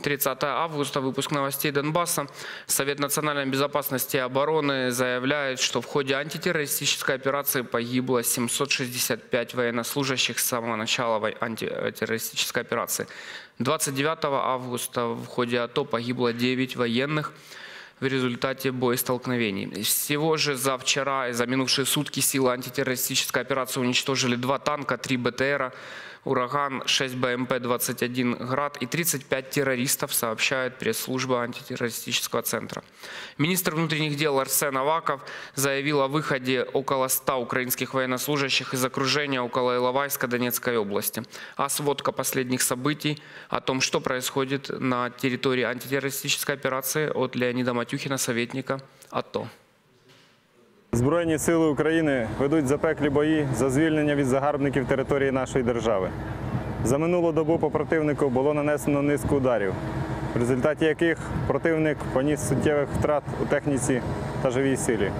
30 августа, выпуск новостей Донбасса. Совет национальной безопасности и обороны заявляет, что в ходе антитеррористической операции погибло 765 военнослужащих с самого начала антитеррористической операции. 29 августа в ходе АТО погибло 9 военных в результате боестолкновений. Всего же за вчера и за минувшие сутки силы антитеррористической операции уничтожили два танка, три БТРа, «Ураган», 6 БМП-21 «Град» и 35 террористов, сообщает пресс-служба антитеррористического центра. Министр внутренних дел Арсен Аваков заявил о выходе около 100 украинских военнослужащих из окружения около Иловайска Донецкой области. А сводка последних событий о том, что происходит на территории антитеррористической операции от Леонида Матюхина, советника АТО. Збройні сили України ведуть запеклі бої за звільнення від загарбників території нашої держави. За минулу добу по противнику було нанесено низку ударів, в результаті яких противник поніс суттєвих втрат у техніці та живій силі.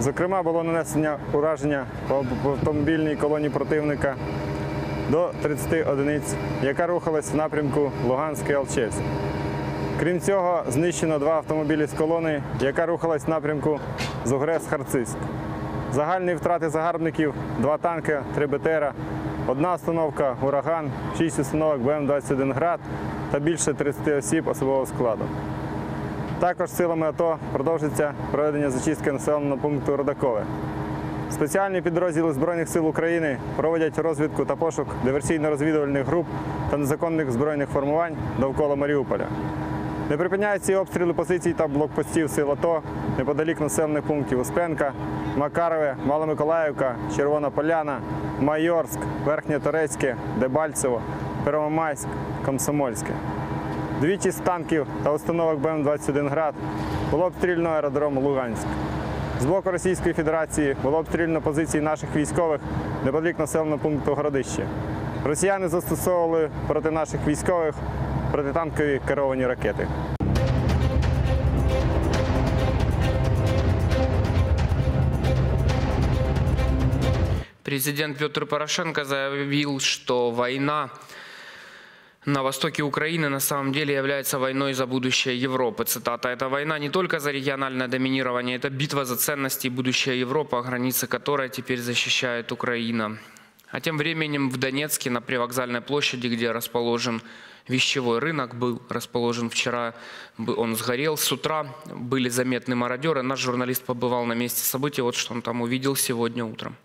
Зокрема, було нанесення ураження по автомобільній колоні противника до 30 одиниць, яка рухалась в напрямку Луганський Алчевськ. Крім цього, знищено два автомобілі з колони, яка рухалась в напрямку Зугрес-Харцизьк. Загальні втрати загарбників два танки, три БТРа, одна установка Ураган, шість установок БМ-21 Град та більше 30 осіб особового складу. Також силами АТО продовжиться проведення зачистки населеного пункту Родакове. Спеціальні підрозділи Збройних сил України проводять розвідку та пошук диверсійно-розвідувальних груп та незаконних збройних формувань довкола Маріуполя. Не припиняються і обстріли позицій та блокпостів сил АТО неподалік населених пунктів Успенка, Макарове, Маломиколаївка, Червона Поляна, Майорськ, Верхнє Торецьке, Дебальцево, Первомайськ, Комсомольське. Двічі з танків та установок БМ-21 «Град» було обстріляно аеродром Луганськ. З боку Російської Федерації було обстріляно позиції наших військових неподалік населеного пункту Городище. Росіяни застосовували проти наших військових протитанкові керовані ракети. Президент Петр Порошенко заявил, что война на востоке Украины на самом деле является войной за будущее Европы. Цитата. «Эта война не только за региональное доминирование, это битва за ценности и будущее Европы, границы которой теперь защищает Украина». А тем временем в Донецке на привокзальной площади, где расположен вещевой рынок, был расположен вчера, он сгорел. С утра были заметны мародеры. Наш журналист побывал на месте событий. Вот что он там увидел сегодня утром.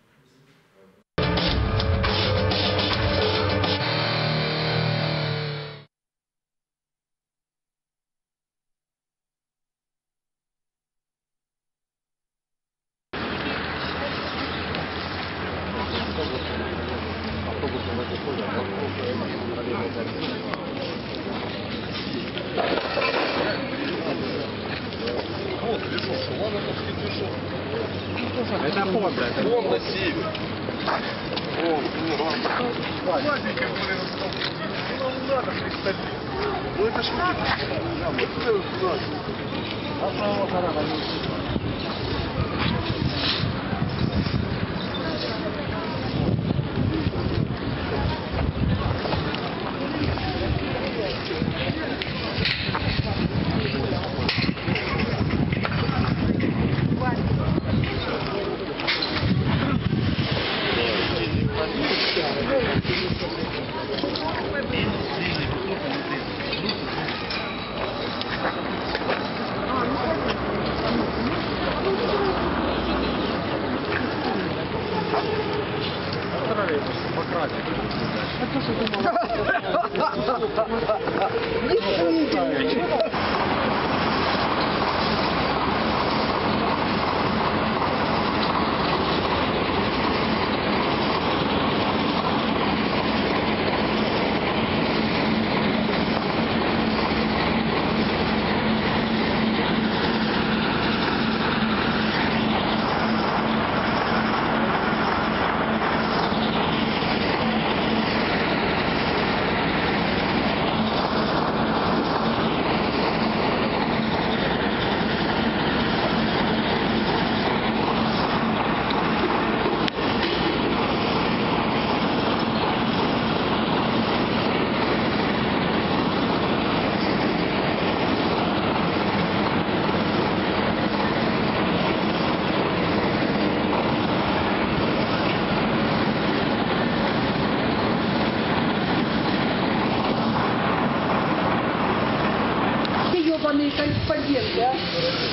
стороны корреспондент, да?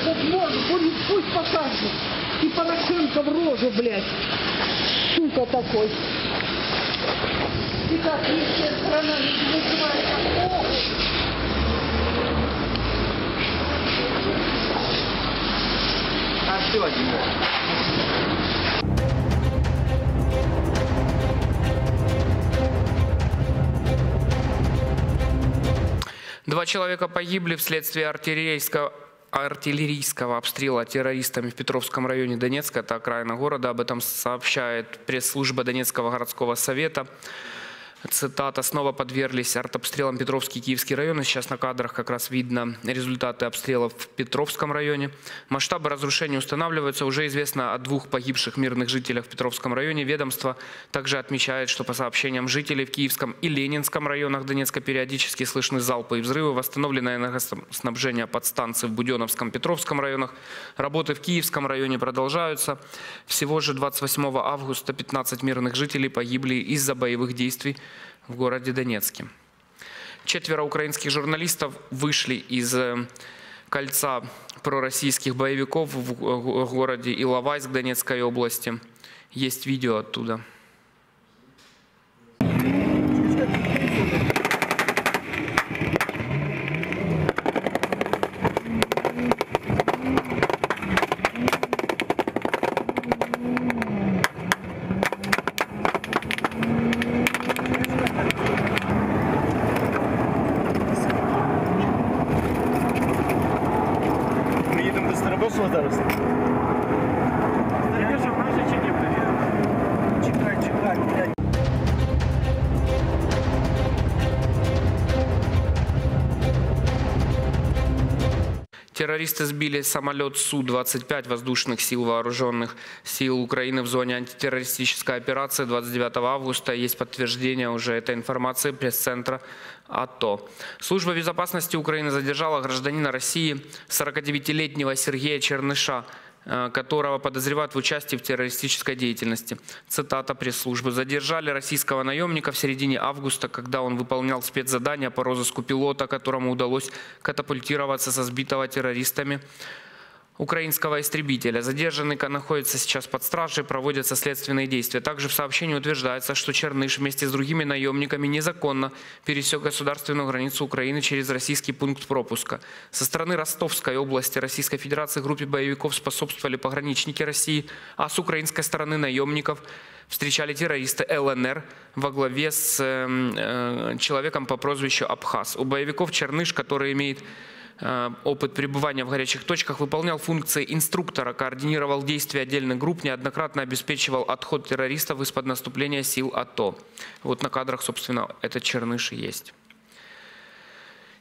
Вот может, будет, пусть покажет. И Порошенко в рожу, блядь. Сука такой. И как если страна не вызывает такого. А что, Дима? Два человека погибли вследствие артиллерийского артиллерийского обстрела террористами в Петровском районе Донецка, это окраина города. Об этом сообщает пресс-служба Донецкого городского совета. Цитата. Снова подверглись артобстрелам Петровский и Киевский районы. Сейчас на кадрах как раз видно результаты обстрелов в Петровском районе. Масштабы разрушений устанавливаются. Уже известно о двух погибших мирных жителях в Петровском районе. Ведомство также отмечает, что по сообщениям жителей в Киевском и Ленинском районах Донецка периодически слышны залпы и взрывы. Восстановлено энергоснабжение подстанций в Буденовском, Петровском районах. Работы в Киевском районе продолжаются. Всего же 28 августа 15 мирных жителей погибли из-за боевых действий в городе Донецке. Четверо украинских журналистов вышли из э, кольца пророссийских боевиков в г- городе Иловайск Донецкой области. Есть видео оттуда. Террористы сбили самолет Су-25 воздушных сил вооруженных сил Украины в зоне антитеррористической операции 29 августа. Есть подтверждение уже этой информации пресс-центра АТО. Служба безопасности Украины задержала гражданина России 49-летнего Сергея Черныша, которого подозревают в участии в террористической деятельности. Цитата пресс-службы. Задержали российского наемника в середине августа, когда он выполнял спецзадание по розыску пилота, которому удалось катапультироваться со сбитого террористами украинского истребителя. Задержанный находится сейчас под стражей, проводятся следственные действия. Также в сообщении утверждается, что Черныш вместе с другими наемниками незаконно пересек государственную границу Украины через российский пункт пропуска. Со стороны Ростовской области Российской Федерации группе боевиков способствовали пограничники России, а с украинской стороны наемников встречали террористы ЛНР во главе с эм, э, человеком по прозвищу Абхаз. У боевиков Черныш, который имеет э, опыт пребывания в горячих точках, выполнял функции инструктора, координировал действия отдельных групп, неоднократно обеспечивал отход террористов из-под наступления сил АТО. Вот на кадрах, собственно, этот Черныш и есть.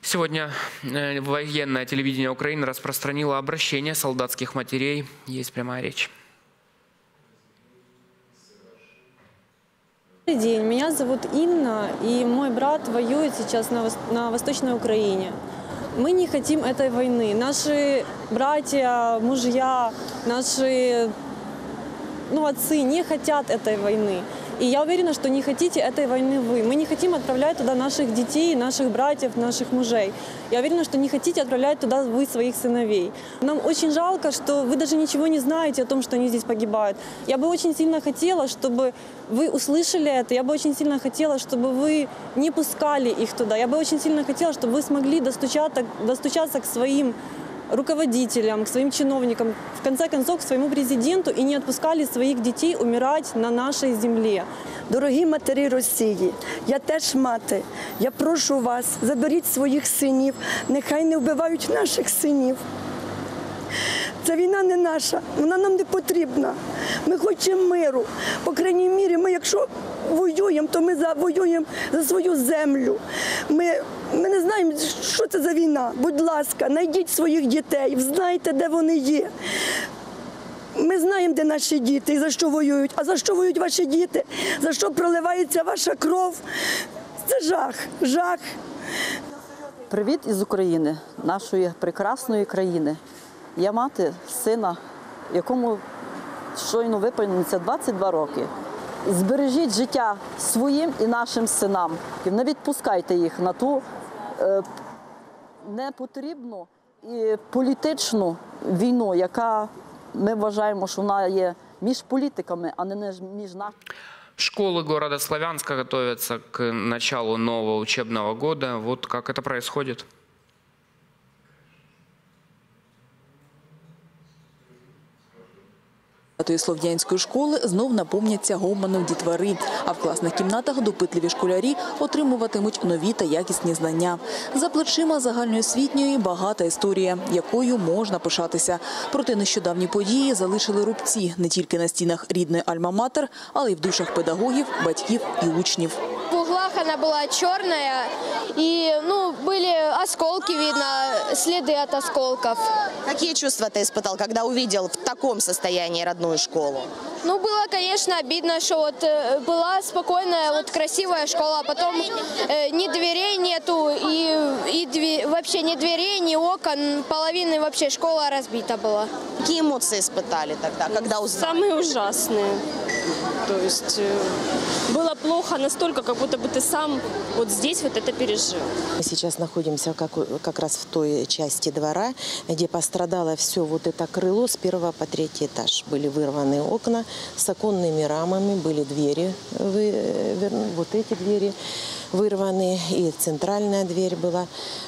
Сегодня э, военное телевидение Украины распространило обращение солдатских матерей. Есть прямая речь. Добрый день, меня зовут Инна, и мой брат воюет сейчас на, на Восточной Украине. Мы не хотим этой войны. Наши братья, мужья, наши ну, отцы не хотят этой войны. И я уверена, что не хотите этой войны вы. Мы не хотим отправлять туда наших детей, наших братьев, наших мужей. Я уверена, что не хотите отправлять туда вы своих сыновей. Нам очень жалко, что вы даже ничего не знаете о том, что они здесь погибают. Я бы очень сильно хотела, чтобы вы услышали это. Я бы очень сильно хотела, чтобы вы не пускали их туда. Я бы очень сильно хотела, чтобы вы смогли достучаться, достучаться к своим руководителям, к своим чиновникам, в конце концов, к своему президенту и не отпускали своих детей умирать на нашей земле. Дорогі матері Росії, я теж мати. Я прошу вас, заберіть своїх синів, нехай не вбивають наших синів. Ця війна не наша, вона нам не потрібна. Ми хочемо миру. По крайній мірі, ми якщо воюємо, то ми воюємо за свою землю. Ми, ми не знаємо, що це за війна. Будь ласка, знайдіть своїх дітей, знайте, де вони є. Ми знаємо, де наші діти і за що воюють. А за що воюють ваші діти? За що проливається ваша кров? Це жах, жах. Привіт із України, нашої прекрасної країни. Я мати сина, якому щойно виповниться 22 роки. Збережіть життя своїм і нашим синам. Не відпускайте їх на ту е, непотрібну і політичну війну, яка ми вважаємо, що вона є між політиками, а не між нами. Школы города Славянска готовятся к началу нового учебного года. Вот как это происходит. Тої слов'янської школи знов наповняться гомоном дітвари, а в класних кімнатах допитливі школярі отримуватимуть нові та якісні знання. За плечима загальноосвітньої багата історія, якою можна пишатися. Проте нещодавні події залишили рубці не тільки на стінах рідної Альма-Матер, але й в душах педагогів, батьків і учнів. Она была черная, и ну, были осколки видно, следы от осколков. Какие чувства ты испытал, когда увидел в таком состоянии родную школу? Ну, было, конечно, обидно, что вот э, была спокойная, вот красивая школа, а потом э, ни дверей нету, и, и две- вообще ни дверей, ни окон, половины вообще школа разбита была. Какие эмоции испытали тогда, когда узнали? Самые ужасные. То есть э, было плохо настолько, как будто бы ты сам вот здесь вот это пережил. Мы сейчас находимся как, как раз в той части двора, где пострадало все вот это крыло с первого по третий этаж. Были вырваны окна с оконными рамами, были двери, вы- вер- вот эти двери вырваны, и центральная дверь была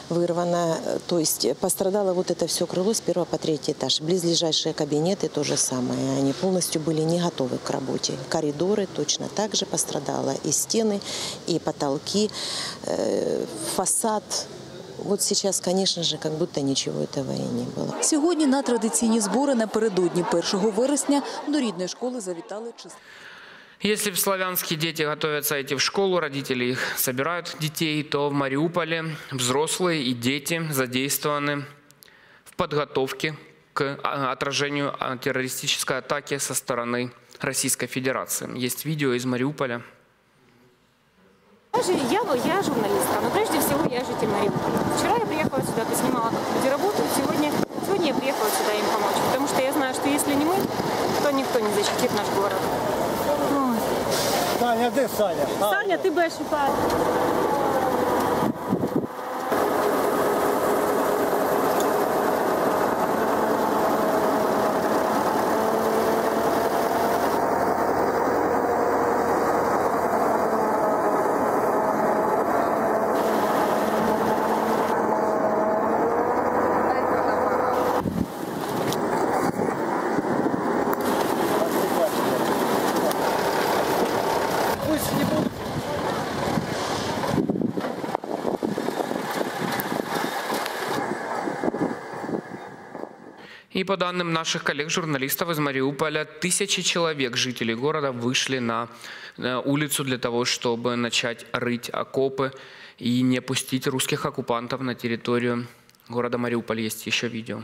вырвана. То есть пострадало вот это все крыло с первого по третий этаж. Близлежащие кабинеты то же самое. Они полностью были не готовы к работе Коридоры точно так же пострадало. И стены, и потолки, э, фасад. Вот сейчас, конечно же, как будто ничего этого и не было. Сьогодні на традиційні збори напередодні 1 вересня до рідної школи завітали численні. Если в Славянске дети готовятся идти в школу, родители их собирают детей, то в Мариуполе взрослые и дети задействованы в подготовке к а, отражению а, террористической атаки со стороны Российской Федерации. Есть видео из Мариуполя. Я, я журналистка, но прежде всего я житель Мариуполя. Вчера я приехала сюда, поснимала, как люди работают. Сегодня, сегодня я приехала сюда им помочь, потому что я знаю, что если не мы, то никто не защитит наш город. Саня, де Саня? Саня, ты будешь шукать. И по данным наших коллег-журналистов из Мариуполя, тысячи человек, жителей города, вышли на э, улицу для того, чтобы начать рыть окопы и не пустить русских оккупантов на территорию города Мариуполь. Есть еще видео.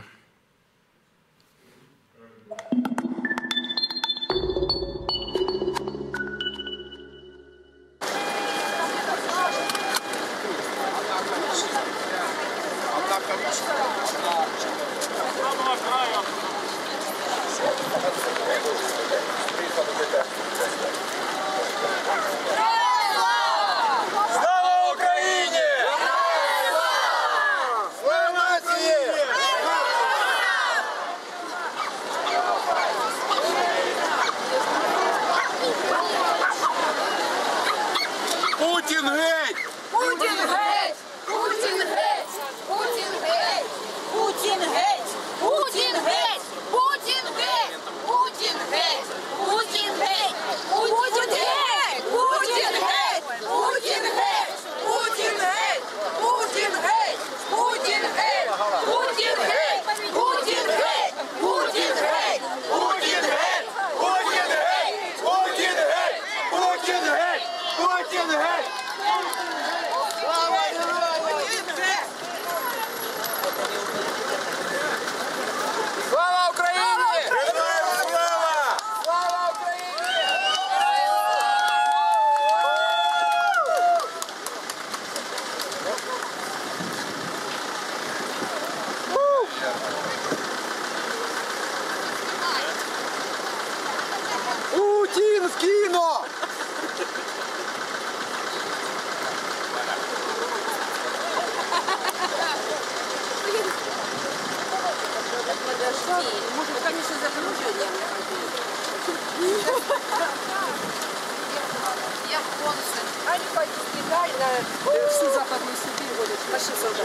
На всю западную Сибирь, вот почти солдаты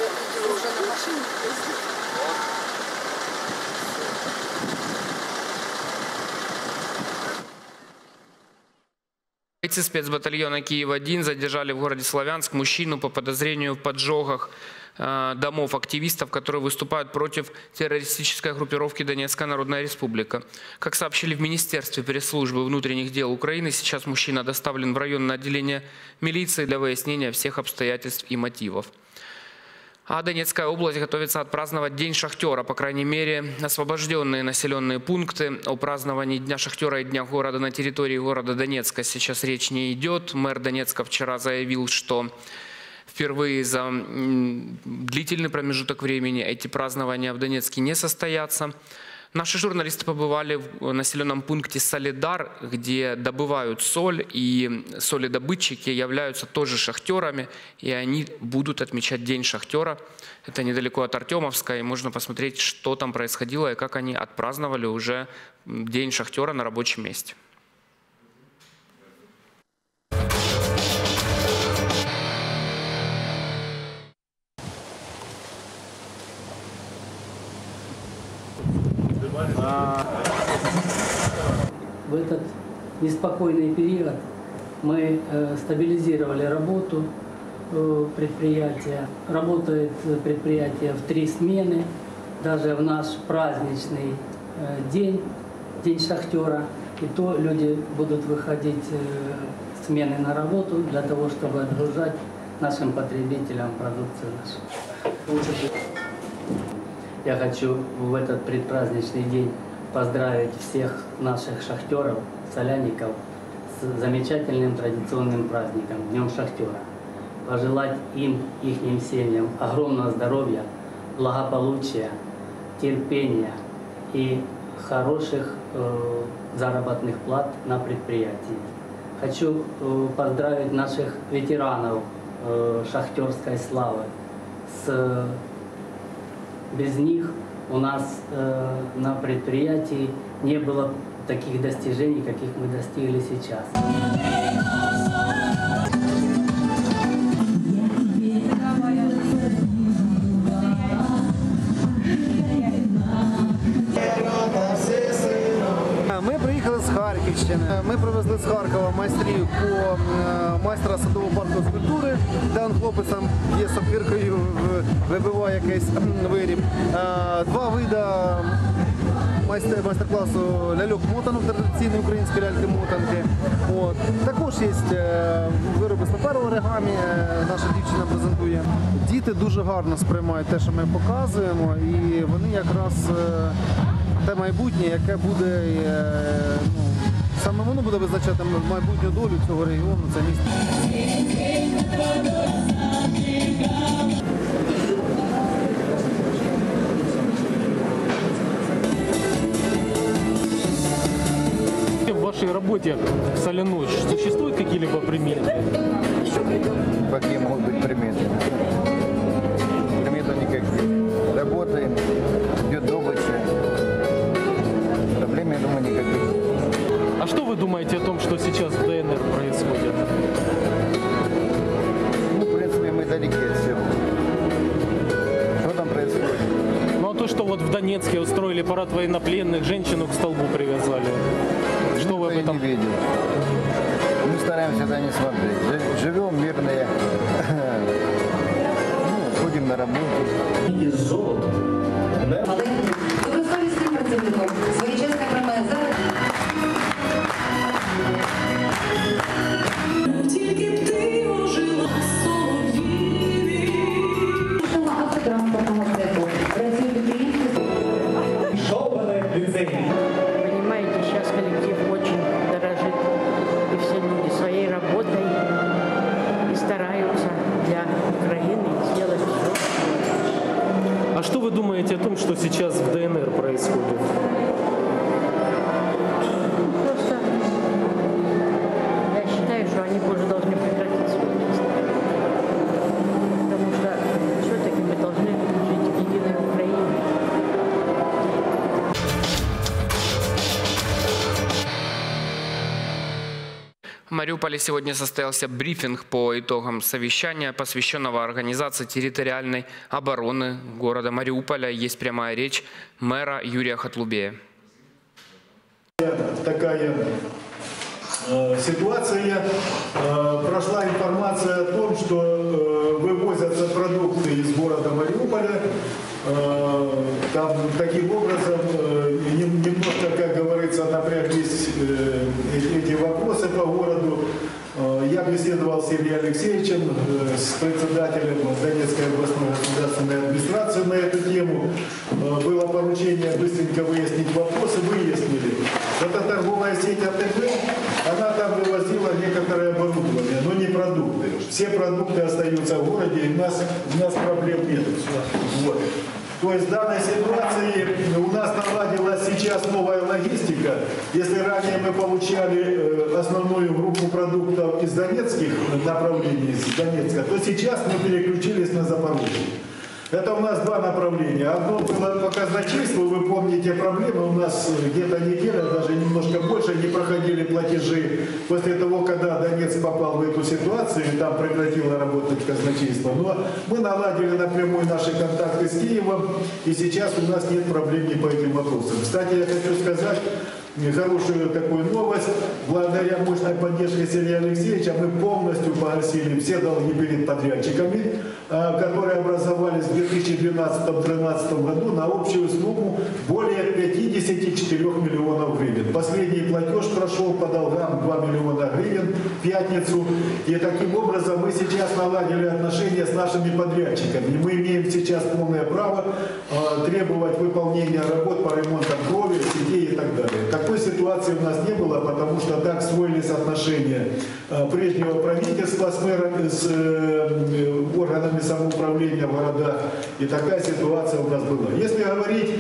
уже на машине. Бойцы спецбатальона «Киев-1» задержали в городе Славянск мужчину по подозрению в поджогах. э, домов активистов, которые выступают против террористической группировки Донецкая Народная Республика. Как сообщили в Министерстве пресс-службы внутренних дел Украины, сейчас мужчина доставлен в районное отделение милиции для выяснения всех обстоятельств и мотивов. А Донецкая область готовится отпраздновать День шахтера. По крайней мере, освобожденные населенные пункты. О праздновании Дня шахтера и Дня города на территории города Донецка сейчас речь не идет. Мэр Донецка вчера заявил, что впервые за длительный промежуток времени эти празднования в Донецке не состоятся. Наши журналисты побывали в населенном пункте Солидар, где добывают соль, и соледобытчики являются тоже шахтерами, и они будут отмечать День шахтера. Это недалеко от Артемовска, и можно посмотреть, что там происходило и как они отпраздновали уже День шахтера на рабочем месте. В этот неспокойный период мы э, стабилизировали работу э, предприятия. Работает предприятие в три смены. Даже в наш праздничный э, день, День шахтера, и то люди будут выходить смены на работу для того, чтобы отгружать нашим потребителям продукцию нашу. Я хочу в этот предпраздничный день поздравить всех наших шахтеров, соляников с замечательным традиционным праздником, Днем Шахтера. Пожелать им, их семьям огромного здоровья, благополучия, терпения и хороших э, заработных плат на предприятии. Хочу э, поздравить наших ветеранов э, шахтерской славы с без них у нас э, на предприятии не было таких достижений, каких мы достигли сейчас. Ми приїхали з Харківщини. Ми привезли з Харкова майстрів по е, майстра садово-паркової скульптури, де он хлопець вибиває якийсь виріб. Е, Два види майстер- майстер-класу ляльок-мотанок, традиційної української ляльки-мотанки. От. Також є е, вироби з паперу оригамі, е, наша дівчина презентує. Діти дуже гарно сприймають те, що ми показуємо, і вони якраз те майбутнє, яке буде, ну, саме воно буде визначати майбутню долю цього регіону, це місто. Вашей работе соляной существуют какие-либо приметы? Какие могут быть приметы? Примет никаких. Работаем, идет добыча. Проблем, я думаю, никаких. А что вы думаете о том, что сейчас в ДНР происходит? Ну, в принципе, мы далеки от всего. Что там происходит? Ну а то, что вот в Донецке устроили парад военнопленных, женщину к столбу привязали Что вы об этом? не видел. Мы стараемся это не смотреть. Жи- Живем мирные. Ну, ходим на работу. Із золота. Добросовісним працівником своєчасне приймає Вы думаете о том, что сейчас в ДНР происходит? Мариуполе сегодня состоялся брифинг по итогам совещания, посвященного организации территориальной обороны города Мариуполя. Есть прямая речь мэра Юрия Хатлубея. такая э, ситуация. Э, прошла информация о том, что э, вывозятся продукты из города Мариуполя. Э, там таким образом э, нем- немножко, как говорится, напряглись э, эти вопросы по городу. Я беседовал с Сергеем Алексеевичем, э, с председателем Донецкой областной государственной администрации на эту тему. Э, Было поручение быстренько выяснить вопросы, выяснили. Эта торговая сеть АТБ, она там вывозила некоторое оборудование, но не продукты. Все продукты остаются в городе, и у нас, у нас проблем нет. Вот. То есть в данной ситуации у нас наладилась сейчас новая логистика. Если ранее мы получали э, основную группу продуктов из донецких направлений, из Донецка, то сейчас мы переключились на Запорожье. Это у нас два направления. Одно было по казначейству, вы помните проблемы, у нас где-то неделя, даже немножко больше, не проходили платежи после того, когда Донецк попал в эту ситуацию, и там прекратило работать казначейство. Но мы наладили напрямую наши контакты с Киевом, и сейчас у нас нет проблем ни по этим вопросам. Кстати, я хочу сказать, хорошую такую новость. Благодаря мощной поддержке Сергея Алексеевича мы полностью погасили все долги перед подрядчиками, а, которые образовались в 2012-2013 году на общую сумму более 54 миллионов гривен. Последний платеж прошел по долгам 2 миллиона гривен в пятницу. И таким образом мы сейчас наладили отношения с нашими подрядчиками. Мы имеем сейчас полное право а, требовать выполнения работ по ремонтам крови, сетей и так далее. Такой ситуации у нас не было, потому что так строились отношения э, прежнего правительства с мэром, с э, органами самоуправления в городах. И такая ситуация у нас была. Если говорить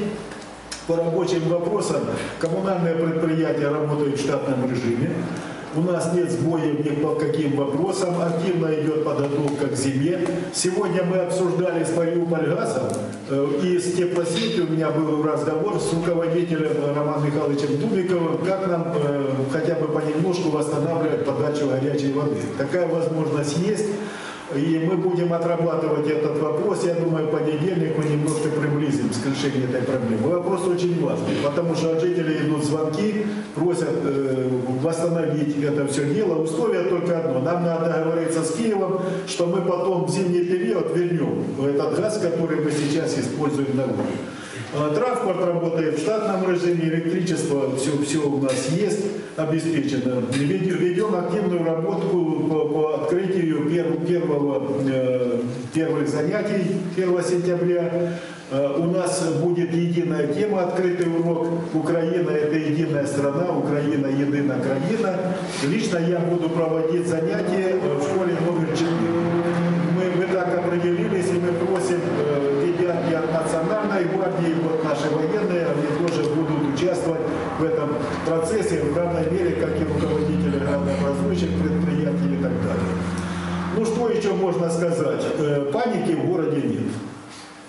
по рабочим вопросам, коммунальные предприятия работают в штатном режиме. У нас нет сбоев ни по каким вопросам, активно идет подготовка к зиме. Сегодня мы обсуждали с Мариупольгазом э, и с теплосетью у меня был разговор с руководителем Романом Михайловичем Дубиковым, как нам э, хотя бы понемножку восстанавливать подачу горячей воды. Такая возможность есть. И мы будем отрабатывать этот вопрос. Я думаю, в понедельник мы немножко приблизимся к решению этой проблемы. Вопрос очень важный, потому что от жителей идут звонки, просят э, восстановить это все дело. Условие только одно. Нам надо договориться с Киевом, что мы потом в зимний период вернем этот газ, который мы сейчас используем на городе. А, Транспорт работает в штатном режиме, электричество, все, все у нас есть, обеспечено. Ведем, активную работу по, по открытию пер- первого, э, первых занятий 1 сентября. Э, У нас будет единая тема, открытый урок. Украина – это единая страна, Украина – единая краина. Лично я буду проводить занятия в школе номер 4. Мы, мы так определились, и мы просим э, ребят и от национальной гвардии, вот наши военные, они тоже будут участвовать в этом процессе в равной мере, как и руководители градообразующих предприятий и так далее. Ну что еще можно сказать? Э, Паники в городе нет.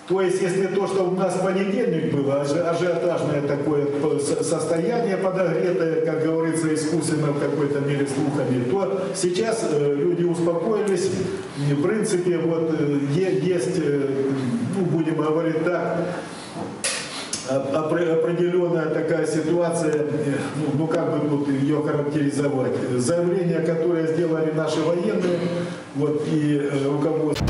То есть, если то, что у нас в понедельник было, ажи- ажиотажное такое со- состояние подогретое, как говорится, искусственно в какой-то мере слухами, то сейчас э, люди успокоились. В принципе, вот э, есть, э, ну, будем говорить так, определенная такая ситуация, ну, ну как бы тут ее характеризовать. Заявления, которые сделали наши военные, вот и э, руководство.